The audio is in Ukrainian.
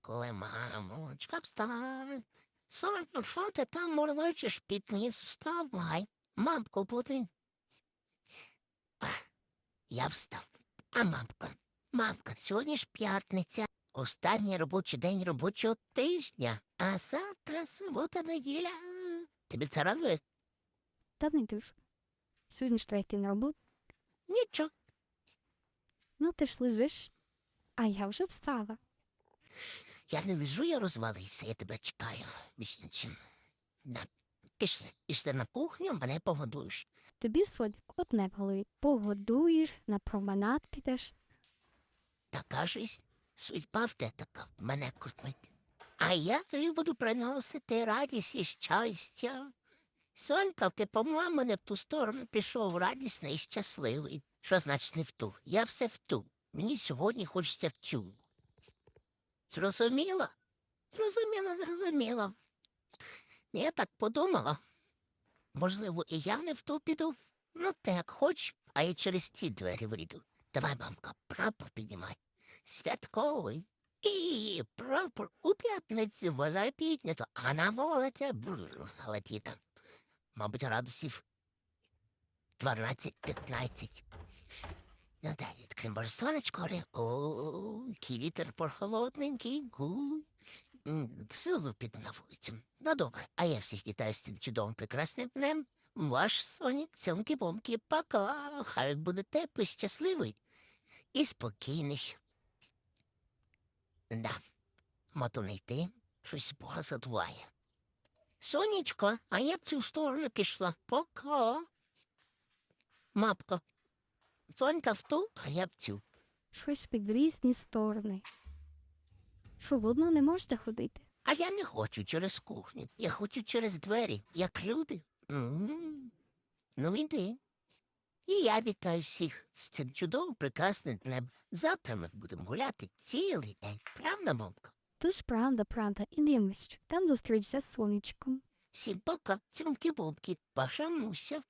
коли мамочка встане. Сонно, що ти там морлочиш під ніс? Вставай, мамко буде. Я встав. А мамка, мамка, сьогодні ж п'ятниця, останній робочий день робочого тижня, а завтра субота неділя. Тобі це радує? Та не дуже. Сьогодні ж третій на роботу. Нічого. Ну ти ж лежиш, а я вже встала. Я не лежу, я розвалився, я тебе чекаю. Нічим. На, пішли, пішли на кухню, мене погодуєш. Тобі сьогодні одне в голові. Погодуєш, на променад підеш. Така ж судьба в те така, мене кормить. А я тобі буду приносити радість і щастя. Сонька, ти, по-моєму, не в ту сторону пішов радісний і щасливий. Що значить не в ту? Я все в ту. Мені сьогодні хочеться в цю. Зрозуміла? Зрозуміла, зрозуміла. Я так подумала. Можливо, і я не в ту піду. Ну, ти як хоч, а я через ці двері вийду. Давай, мамка, прапор піднімай. Святковий. І прапор у п'ятницю вона піднято, а на бррр, летіна. Мабуть, градусів 12-15. Ну, дай відкрим боже сонечко, горе. О, який вітер прохолодненький. гу. М, Силу піду на вулицю. Ну, добре, а я всіх вітаю з цим чудовим прекрасним днем. Ваш сонік, цьомки-бомки, пока. Хай буде теплий, щасливий і спокійний. Да, мото не йти, щось Бога задуває. Сонечко, а я в цю сторону пішла. Пока. Мапка. Сонька в ту, а я в цю. Щось під різні сторони. Що, в одну не можете ходити? А я не хочу через кухню. Я хочу через двері, як люди. Ну, іди. І я вітаю всіх з цим чудовим прекрасним днем. Завтра ми будемо гуляти цілий день. Правда, мамка? Тож правда, правда, і дивимось, там зустрічся з сонечком. Цьомки-бомки, ваша муся.